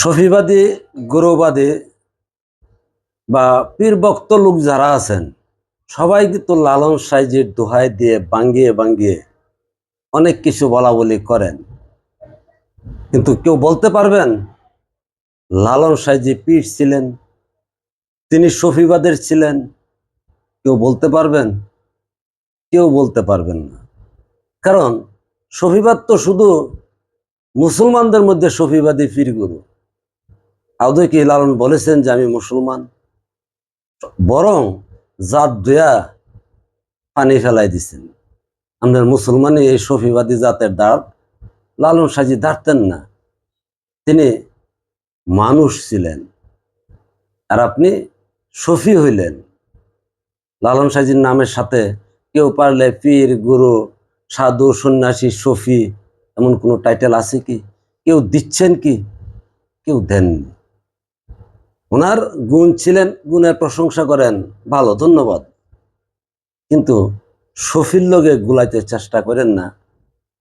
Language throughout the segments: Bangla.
সফিবাদী গৌরবাদী বা পীরভক্ত লোক যারা আছেন, সবাই কিন্তু লালন সাইজির দোহাই দিয়ে বাঙ্গিয়ে বাঙ্গিয়ে অনেক কিছু বলা বলি করেন। কিন্তু কেউ বলতে পারবেন, লালন সাইজি পীর ছিলেন, তিনি সফিবাদের ছিলেন, কেউ বলতে পারবেন? কেউ বলতে পারবেন না। কারণ সফিবাদ তো শুধু মুসলমানদের মধ্যে সফিবাদী পীর গুরু আদৌ কি লালন বলেছেন যে আমি মুসলমান। বরং জাত দুয়া পানি ফেলাই দিছেন। আমাদের মুসলমানই এই সফিবাদী জাতের দাঁড় লালন সাজি দাঁড়তেন না। তিনি মানুষ ছিলেন আর আপনি সফি হইলেন। লালন সাজির নামের সাথে কেউ পারলে পীর, গুরু, সাধু, সন্ন্যাসী সফি এমন কোনো টাইটেল আছে কি? কেউ দিচ্ছেন কি? কেউ দেননি। ওনার গুণ ছিলেন, গুণের প্রশংসা করেন, ভালো, ধন্যবাদ। কিন্তু সফির লোকে গুলাইতে চেষ্টা করেন না।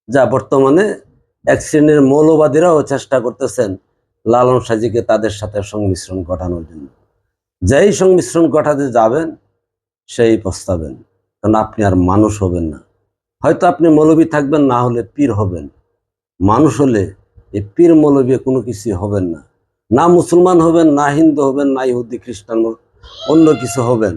যা বর্তমানে এক শ্রেণির মৌলবাদীরাও চেষ্টা করতেছেন লালন সাজিকে তাদের সাথে সংমিশ্রণ ঘটানোর জন্য। যেই সংমিশ্রণ ঘটাতে যাবেন, সেই পস্তাবেন। কারণ আপনি আর মানুষ হবেন না। হয়তো আপনি মৌলবী থাকবেন, না হলে পীর হবেন। মানুষ হলে এই পীর মৌলবী কোনো কিছুই হবেন না। না মুসলমান হবেন না হিন্দু হবেন না ইহুদি খ্রিস্টান অন্য কিছু হবেন।